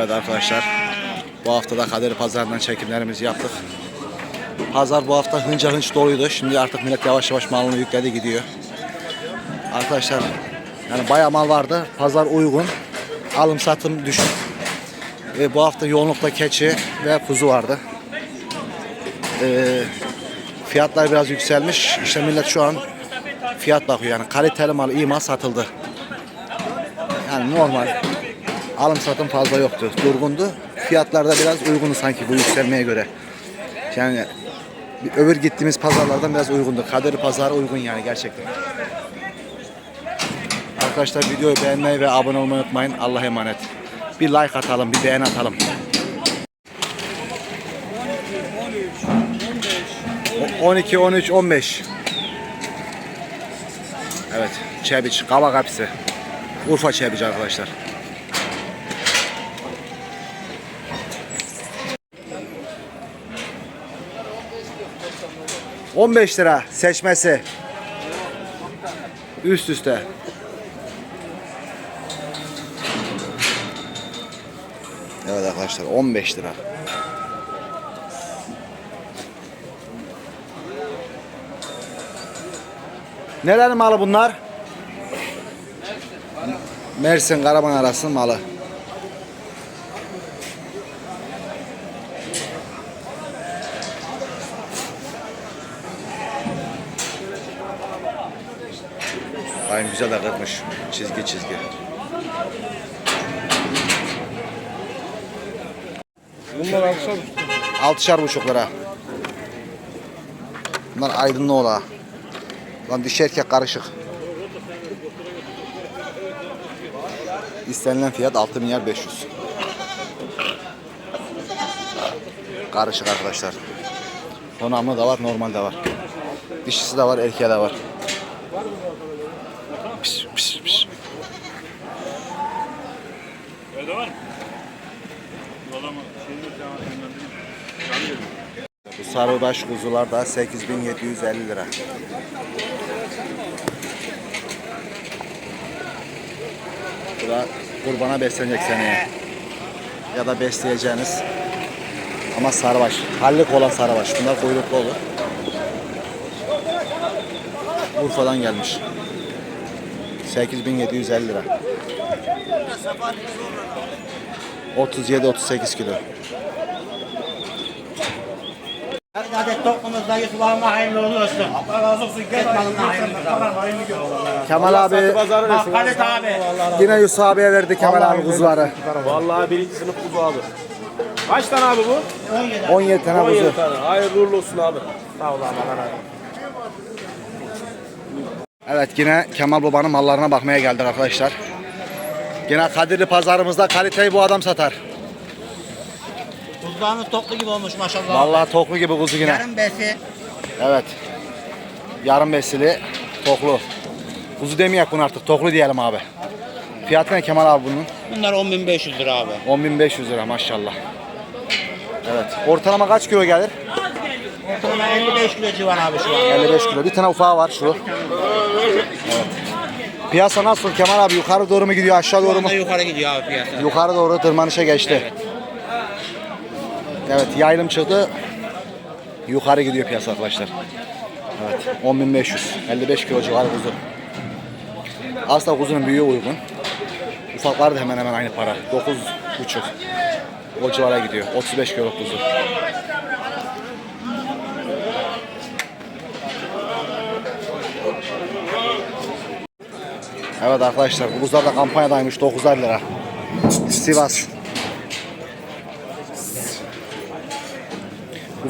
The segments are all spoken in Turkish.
Evet arkadaşlar. Bu hafta da Kadir Pazarı'ndan çekimlerimizi yaptık. Pazar bu hafta hınca hınç doluydu. Şimdi artık millet yavaş yavaş malını yükledi gidiyor. Arkadaşlar yani bayağı mal vardı. Pazar uygun. Alım satım düşük. Ve bu hafta yoğunlukta keçi ve kuzu vardı. Ee, fiyatlar biraz yükselmiş. İşte millet şu an fiyat bakıyor yani kaliteli mal iyi mal satıldı. Yani normal alım satım fazla yoktu. Durgundu. Fiyatlar da biraz uygundu sanki bu yükselmeye göre. Yani öbür gittiğimiz pazarlardan biraz uygundu. Kadir pazarı uygun yani gerçekten. Arkadaşlar videoyu beğenmeyi ve abone olmayı unutmayın. Allah'a emanet. Bir like atalım, bir beğen atalım. 12, 13, 15. Evet, Çebiç, Kavak hapsi. Urfa Çebiç arkadaşlar. ...15 lira seçmesi. Üst üste. Evet arkadaşlar 15 lira. Nerenin malı bunlar? Mersin Karaman arasının malı. Aynen güzel de kırmış. Çizgi çizgi. Bunlar Altışar buçuk lira. Bunlar aydınlı ola. Lan dişi erkek karışık. İstenilen fiyat 6 milyar 500. Karışık arkadaşlar. Donamlı da var, normal de var. Dişisi de var, erkeği de var. Pis, pis, pis. Evde var mı? Yola mı? Şeyini yönlendireyim. Bu sarıbaş kuzular da 8750 lira. Bu da kurbana beslenecek seneye. Ya da besleyeceğiniz. Ama sarıbaş. Hallik olan sarıbaş. Bunlar kuyruklu olur. Urfa'dan gelmiş. 8750 lira. 37-38 kilo. Her adet toplumumuzda Yusuf'uma hayırlı uğurlu olsun. Allah razı olsun. Et malına hayırlı olsun. Kemal abi Bak Halit abi. yine Yusuf abiye verdi Kemal abi kuzuları. Vallahi birinci sınıf kuzu abi. Kaç tane abi bu? 17. 17 tane 17 kuzu. tane. Hayırlı uğurlu olsun abi. Sağ ol Allah razı olsun. Evet yine Kemal babanın mallarına bakmaya geldik arkadaşlar. Yine Kadirli pazarımızda kaliteyi bu adam satar. Tuzlarınız toplu gibi olmuş maşallah. Vallahi toklu gibi kuzu yine. Yarım besi. Evet. Yarım besili toklu. Kuzu demeyek bunu artık toklu diyelim abi. Fiyatı ne Kemal abi bunun? Bunlar 10.500 lira abi. 10.500 lira maşallah. Evet. Ortalama kaç kilo gelir? Ortalama 55 kilo civar abi şu an. 55 kilo. Bir tane ufağı var şu. Piyasa nasıl Kemal abi? Yukarı doğru mu gidiyor aşağı doğru mu? Yukarı gidiyor abi piyasa. Yukarı doğru tırmanışa geçti. Evet. Evet yaylım çıktı. Yukarı gidiyor piyasa arkadaşlar. Evet 10.500. 55 kilo civarı kuzu. Aslında kuzunun büyüğü uygun. Ufaklar da hemen hemen aynı para. 9,5. O civara gidiyor. 35 kilo kuzu. Evet arkadaşlar bu kuzular da kampanyadaymış 9'ar lira. Sivas.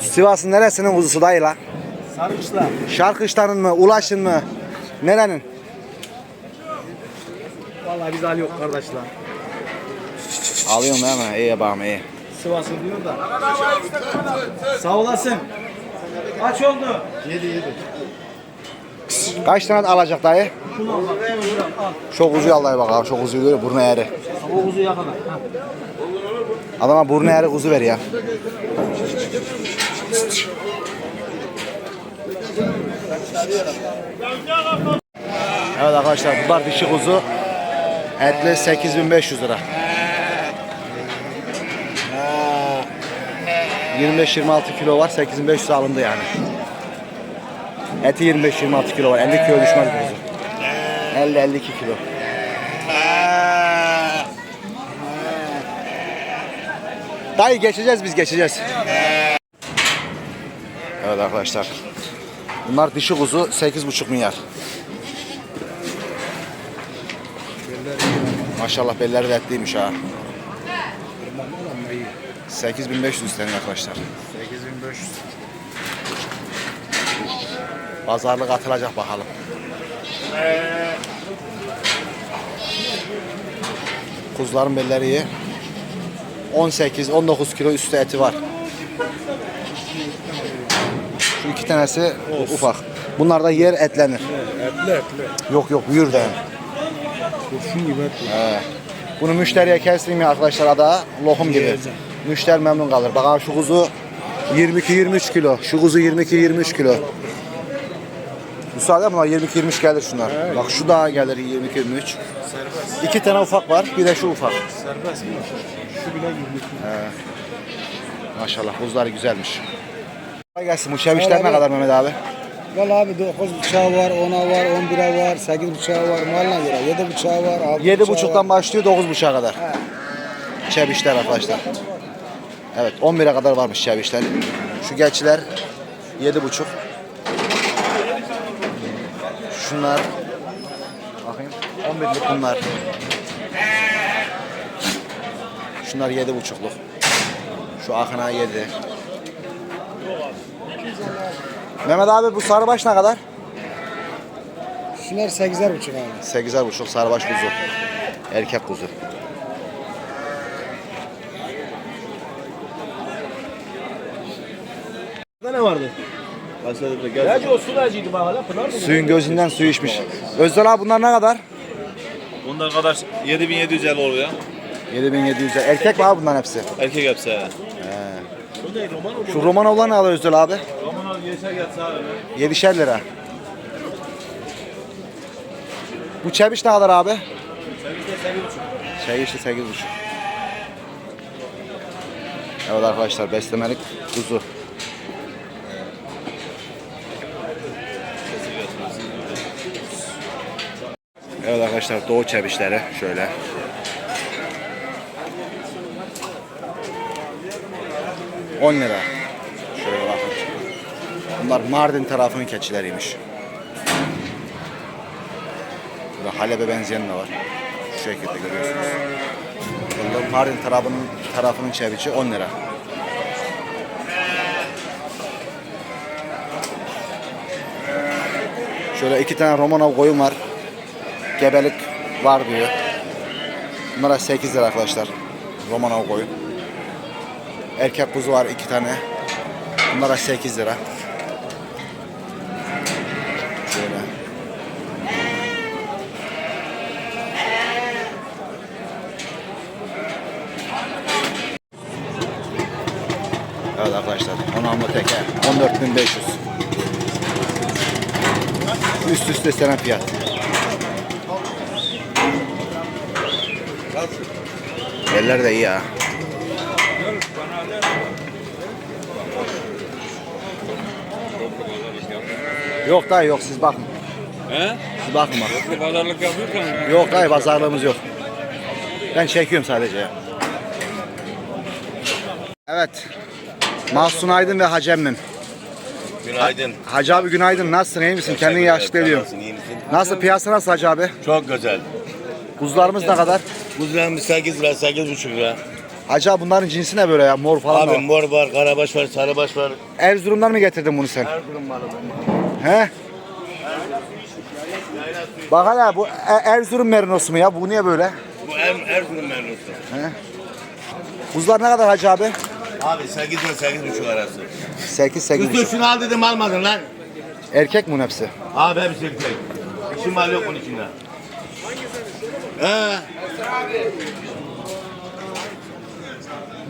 Sivas'ın neresinin kuzusu dayı la? Sarıkışla. Şarkışlan'ın mı, Ulaş'ın mı? Nerenin? Vallahi biz Ali yok kardeşler. Alıyorum değil mi? İyi babam iyi. Sivas'ı diyor da. Sağ olasın. Kaç oldu? Kaç tane alacak dayı? Şunu al bak. Şunu al. Çok uzuyor Allah'a bak abi. Çok uzuyor görüyor. Burnu eğri. O kuzuya kadar. Ha. Adama burnu eğri kuzu ver ya. Evet arkadaşlar bunlar dişi kuzu. Etli 8500 lira. 25-26 kilo var. 8500 alındı yani. Eti 25-26 kilo var. 50 kilo düşmez kuzu. 50-52 kilo. Dayı geçeceğiz biz geçeceğiz. Evet arkadaşlar. Bunlar dişi kuzu 8,5 milyar. Maşallah belleri de etliymiş ha. 8500 isteniyor arkadaşlar. 8500. Pazarlık atılacak bakalım. Kuzuların belleri iyi. 18-19 kilo üstü eti var. Şu iki tanesi ufak. Bunlar da yer etlenir. Etli etli. Yok yok buyur da. Kurşun gibi etli. He. Bunu müşteriye kestireyim ya arkadaşlar ada lokum gibi. Müşteri memnun kalır. Bakın şu kuzu 22-23 kilo. Şu kuzu 22-23 kilo. Müsaade bunlar 22-23 gelir şunlar. Bak şu da gelir 22-23. Serbest. İki tane ufak var. Bir de şu ufak. Serbest mi? Şu bile 22. Maşallah kuzuları güzelmiş. Kolay gelsin. Bu çevişler ne kadar Mehmet abi? Valla abi 9 bıçağı var, 10'a var, 11'e var, 8 bıçağı var, malına göre 7 bıçağı var, 6 Yedi bıçağı buçuktan var. başlıyor 9.30'a kadar. Çevişler arkadaşlar. Evet 11'e kadar varmış çevişler. Şu geçiler yedi buçuk. Şunlar bakayım 11'lik bunlar. Şunlar yedi buçukluk. Şu akına yedi. Mehmet abi bu sarıbaş ne kadar? Şunlar 8'er buçuk abi. Sekizer buçuk sarıbaş kuzu. Erkek kuzu. Burada ne vardı? Da. Gerçi o su acıydı bana lan. Pınar mı? Suyun gözünden su içmiş. Özdal abi bunlar ne kadar? Bundan kadar 7750 oluyor. 7700 lira. Erkek mi abi bunların hepsi? Erkek hepsi. he. O değil roman o. Şu Romanovlar ne alıyor Özdal abi? Aman abi geçer gelse abi. 7'şer lira. Bu çeviş ne kadar abi? Çeviş de 8,5. Evet arkadaşlar beslemelik kuzu. Evet arkadaşlar doğu çevişleri şöyle. On lira. Şöyle bakın. Bunlar Mardin tarafının keçileriymiş. Burada Halep'e benzeyen de var. Şu şekilde görüyorsunuz. Burada Mardin tarafının, tarafının çeviçi 10 lira. Şöyle iki tane Romanov koyun var. Gebelik var diyor. Bunlara 8 lira arkadaşlar. Romanov koyun. Erkek kuzu var iki tane. Bunlara 8 lira. Şöyle. Evet arkadaşlar. Onamlı teke. 14.500. Üst üste istenen fiyat. Eller de iyi ha. Yok dayı yok siz bakın. He? Siz bakın bak. Pazarlık yapıyorsan Yok dayı pazarlığımız yok. Ben çekiyorum sadece ya. Evet. Mahsun Aydın ve Hacı Emmim. Günaydın. Hacı abi günaydın. Nasılsın? iyi misin? Kendini yaşlı misin? Nasıl piyasa nasıl Hacı abi? Çok güzel. Kuzularımız ne kadar? Kuzularımız 8 lira, 8,5 lira. Hacı abi bunların cinsi ne böyle ya? Mor falan Abi mı? mor var, karabaş var, sarıbaş var. Erzurum'dan mı getirdin bunu sen? Erzurum malı. He? Bak hala bu E- Erzurum merinosu mu ya? Bu niye böyle? Bu er, Erzurum merlusu. Kuzular ne kadar Hacı abi? Abi 8 lira, 8,5 arası. 8 8 Üstü şunu al dedim almadın lan. Erkek mi bunun hepsi? Abi hepsi erkek. İşin mal yok bunun içinde. He.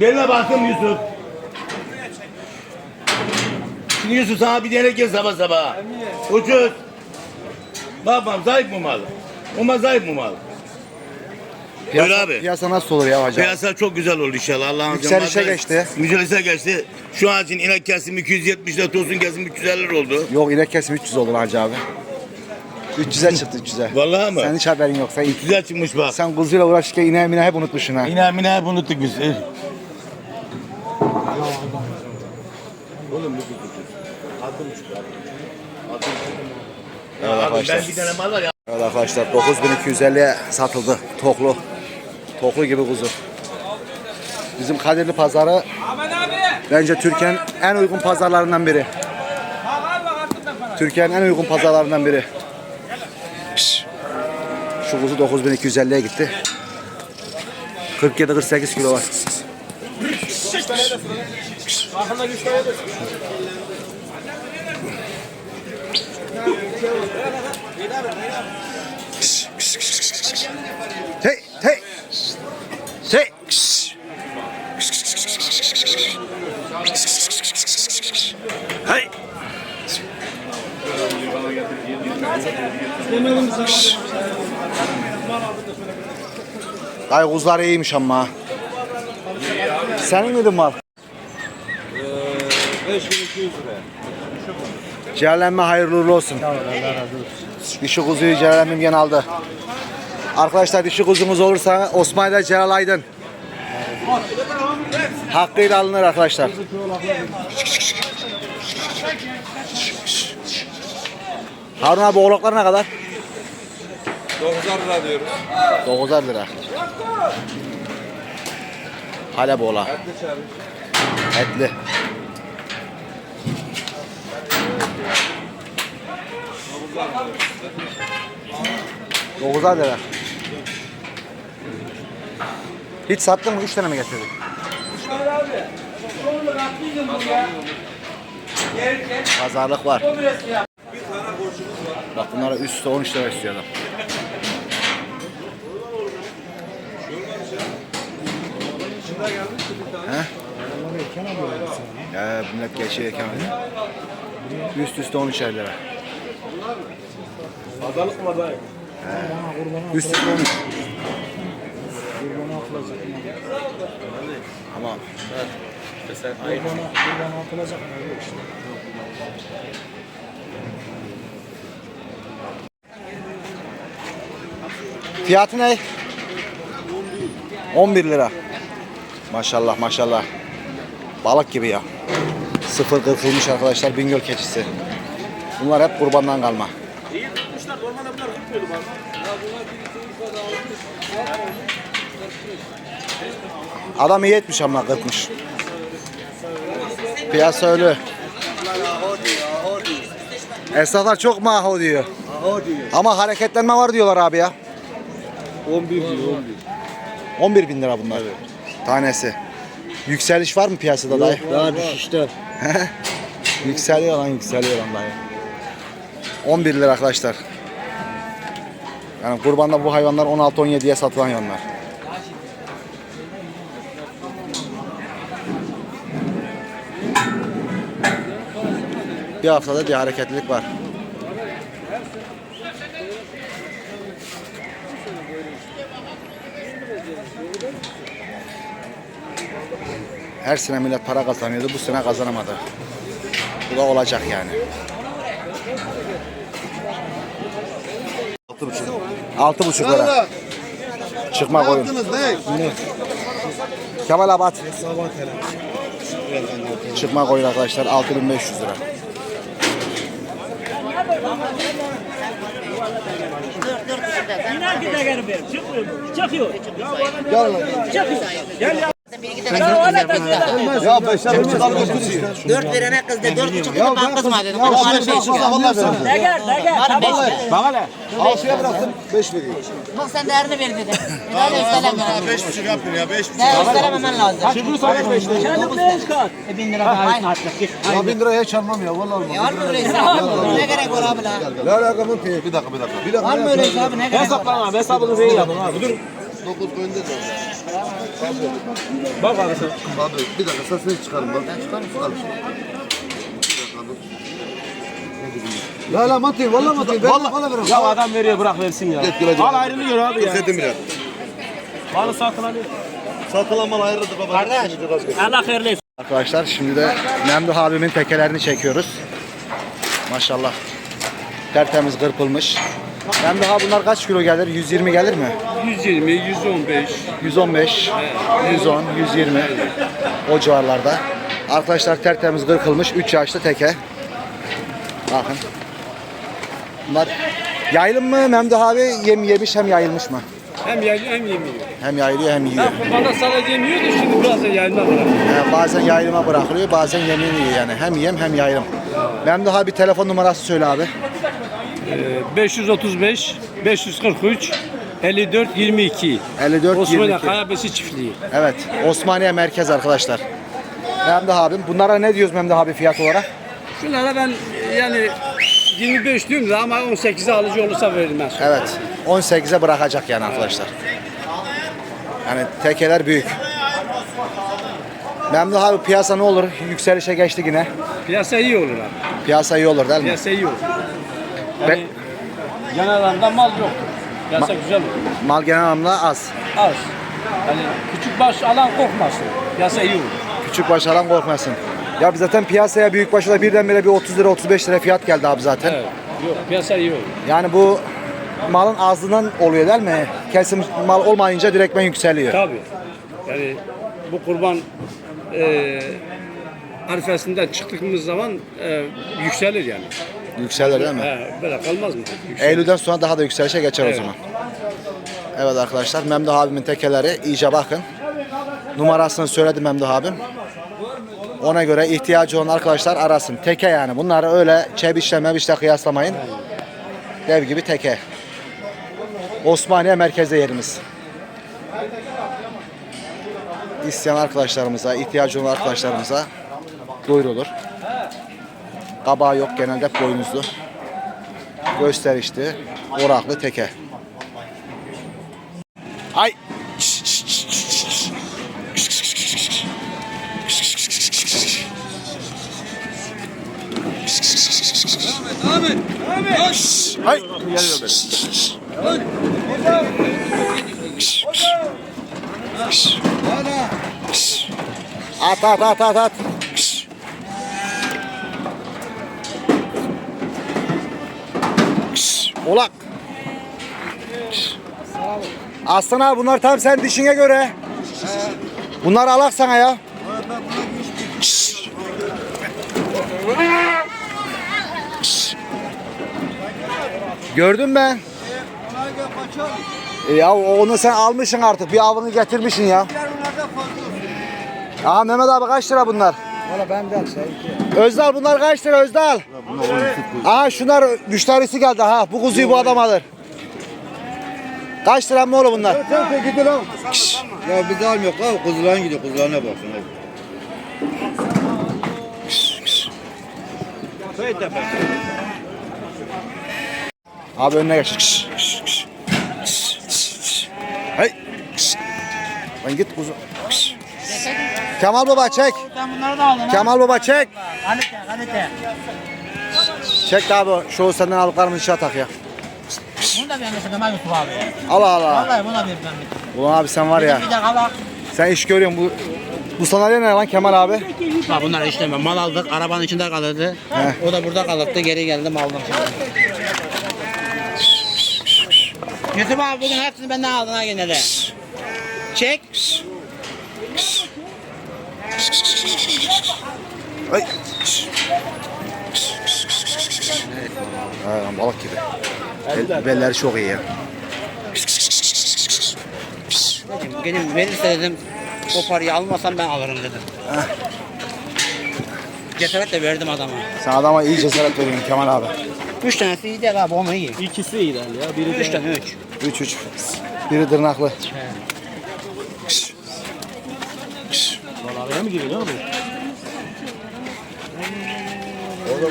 Birine baktım Yusuf. Şimdi Yusuf sana bir tane gel sabah sabah. Ucuz. Babam zayıf mı mal? Ama zayıf mı mal? Öyle abi. Piyasa nasıl olur ya abi? Piyasa çok güzel oldu inşallah. Allah'ın Yükselişe izniyle. geçti. Yükselişe geçti. Şu an için inek kesim 270 lira, tosun kesim 350 lira oldu. Yok inek kesim 300 olur hacı abi. 300'e çıktı 300'e. Vallahi mı? Sen hiç haberin yok. Sen, Güzel çıkmış bak. sen kuzuyla uğraşırken ineği mineği hep unutmuşsun ha. İner miner hep unuttuk biz. Evet Abi arkadaşlar. ben bir tane mal var ya. Evet arkadaşlar 9250'ye satıldı. Toklu. Toklu gibi kuzu. Bizim Kadirli pazarı bence Türkiye'nin en uygun pazarlarından biri. Türkiye'nin en uygun pazarlarından biri. Şu kuzu 9250'ye gitti. 47-48 kilo var. Hey, hey. Hey. Ay kuzular iyiymiş ama. Senin miydi mal? 5200 lira. Ciğerlenme hayırlı uğurlu olsun. Dişi kuzuyu ciğerlenmem gene aldı. Arkadaşlar dişi kuzumuz olursa Osmanlı'da Celal Aydın. Hakkıyla alınır arkadaşlar. Harun abi oğlaklar ne kadar? 9000 lira diyoruz. 9'ar lira. Halep oğlak. Etli. Dokuzar lira. Hiç sattın mı? Üç tane mi getirdin? Pazarlık var. Bak bunlara üstte 13 lira istiyorlar. He? Ya millet geçiyor erken alıyor. Üst üste 13 lira. Pazarlık mı dayı? Üst üste 13. Tamam. Fiyatı ne? 11 lira. Maşallah maşallah. Balık gibi ya. Sıfır kırkılmış arkadaşlar Bingöl keçisi. Bunlar hep kurbandan kalma. İyi tutmuşlar. Normalde bunlar tutmuyordu bak. Adam iyi etmiş ama kırpmış. Piyasa öyle. Esnaflar çok maho diyor. Ama hareketlenme var diyorlar abi ya. 11 diyor 11. 11 bin lira bunlar. Tanesi. Yükseliş var mı piyasada dayı? Daha düşüşte. Yükseliyor lan yükseliyor lan dayı. 11 lira arkadaşlar. Yani kurbanda bu hayvanlar 16-17'ye satılan hayvanlar. Bir haftada bir hareketlilik var. Her sene millet para kazanıyordu, bu sene kazanamadı. Bu da olacak yani. Altı buçuk. Altı buçuk lira. Çıkma koyun. Kemal Abat. Çıkma koyun arkadaşlar 6500 lira. Ya beşer. Dört verene kızdı, dört buçuk dedim ben kızma dedim. Bana beş. Bana beş ver. Bak hele. Altıya bıraktım. Beş veriyor. Bak sen değerini ver dedi. Bir daha da. Beş buçuk yapın ya beş buçuk. Değer üstelememen lazım. Şimdi sana beş lira. E bin lira daha aynı. Ya bin liraya çarpmam ya. Vallahi olmaz. Var mı öyle hesabı? Ne gerek var abi la? Ne alaka bu ki? Bir dakika bir dakika. Bir dakika. Var mı öyle hesabı? Ne gerek var? Hesaplan abi. Hesabınızı iyi yapın abi. Dur. Dokuz koyun dedi. Bak abi sen. Abi bir dakika sesini çıkarın bak. Al. La la Mati, valla Mati. Ben valla veririm. Ya adam veriyor bırak versin ya. Git, güle. Al ayrını gör abi ya. Dedim biraz. Malı satın alıyor. Satılan mal ayrıdır baba. Kardeş. Allah hayırlı. Arkadaşlar şimdi de Memduh abimin tekelerini çekiyoruz. Maşallah. Tertemiz kırpılmış. Memduh abi bunlar kaç kilo gelir? 120 gelir mi? 120, 115. 115, 110, 120 o civarlarda. Arkadaşlar tertemiz kırkılmış 3 yaşlı teke. Bakın. Bunlar yayılım mı Memduh abi? Yem yemiş hem yayılmış mı? Hem yaylı hem yemiyor. Hem yayılıyor hem yiyor. Bana sadece yemiyor da şimdi biraz da yayında bırak. He, bazen yayılıma bırakılıyor, bazen yemeğini yiyor yani. Hem yem hem yayılım. Memduh abi telefon numarası söyle abi. 535, 543, 54, 22. 54 Osmanlı 22. Kayabesi çiftliği. Evet, Osmaniye merkez arkadaşlar. Memduh abim. Bunlara ne diyoruz Memduh abi fiyat olarak? Şunlara ben yani 25 diyorum da ama 18'e alıcı olursa veririm ben sonra. Evet. 18'e bırakacak yani arkadaşlar. Yani tekeler büyük. Memduh abi piyasa ne olur? Yükselişe geçti yine. Piyasa iyi olur abi. Piyasa iyi olur değil mi? Piyasa iyi olur. Be- Yani anlamda mal yok. Piyasa güzel olur. Mal genel anlamda az. Az. Yani küçük baş alan korkmasın. Piyasa iyi olur. Küçük baş alan korkmasın. Ya biz zaten piyasaya büyük başla birdenbire bir 30 lira 35 lira fiyat geldi abi zaten. Evet. Yok piyasa iyi olur. Yani bu malın azlığından oluyor değil mi? Kesim mal olmayınca direktmen yükseliyor. Tabii. Yani bu kurban e, arifesinden çıktığımız zaman e, yükselir yani. Yükselir değil mi? He, böyle kalmaz mı? Yükselir. Eylül'den sonra daha da yükselişe geçer Evet. o zaman. Evet arkadaşlar Memduh abimin tekeleri iyice bakın. Numarasını söyledi Memduh abim. Ona göre ihtiyacı olan arkadaşlar arasın. Teke yani. Bunları öyle çebişle mebişle kıyaslamayın. Dev gibi teke. Osmaniye merkezde yerimiz. İsteyen arkadaşlarımıza, ihtiyacı olan arkadaşlarımıza duyurulur. Kabağı yok genelde hep boynuzlu gösterişli, oraklı teke. Ay. Ay. At at at at at. Olak. Aslan abi bunlar tam sen dişine göre. Bunları alak sana ya. Gördün ben. E Ya onu sen almışsın artık. Bir avını getirmişsin ya. Aa Mehmet abi kaç lira bunlar? Valla ben de. Özdal bunlar kaç lira Özdal? Aha şunlar müşterisi geldi ha. Bu kuzuyu bu adam alır. Kaç lira mı oğlum bunlar? Ya biz almıyor abi kuzuların gidiyor kuzularına bakın. Abi önüne geç. Kış, kış, kış. Kış, kış, kış. Hey. Kış. Lan git kuzu. Kış. Kemal baba çek. Sen bunları da aldın ha. Kemal baba çek. Kalite kalite. Çek abi şu senden aldıklarımızı işe tak ya. Bunu da beğenirsin Kemal Yusuf abi. Allah Allah. Vallahi bunu da bir ben. Ulan abi sen var ya. Bir de kalak. Sen iş görüyorsun bu. Bu sandalye ne lan Kemal abi? Ha bunlar işte mal aldık arabanın içinde kalırdı. O da burada kalırdı geri geldim aldım. Yusuf abi bugün hepsini benden aldın ha gene de. Çek. Ay. Ha, lan balık gibi. Bel, belleri çok iyi ya. Benim verirse dedim o parayı almasam ben alırım dedim. Cesaret de verdim adama. Sen adama iyi cesaret veriyorsun Kemal abi. Üç tanesi iyi değil abi onu iyi. İkisi iyi ya. Biri Üç tane üç. 3 3. Biri tırnaklı. araya mı giriyor ne oluyor? Hey!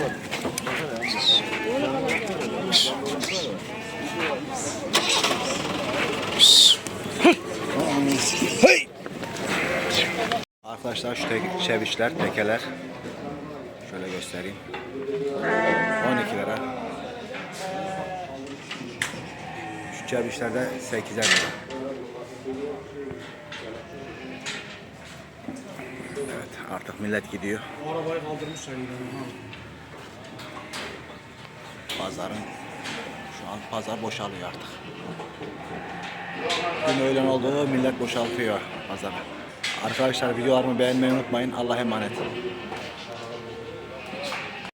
Arkadaşlar şu tek, çeviçler, tekeler şöyle göstereyim. 12 lira. Şu çeviçler de 8'er lira. Evet artık millet gidiyor. Arabayı kaldırmış sen Pazarın şu an pazar boşalıyor artık. Gün öğlen oldu millet boşaltıyor pazarı. Arkadaşlar videolarımı beğenmeyi unutmayın. Allah'a emanet.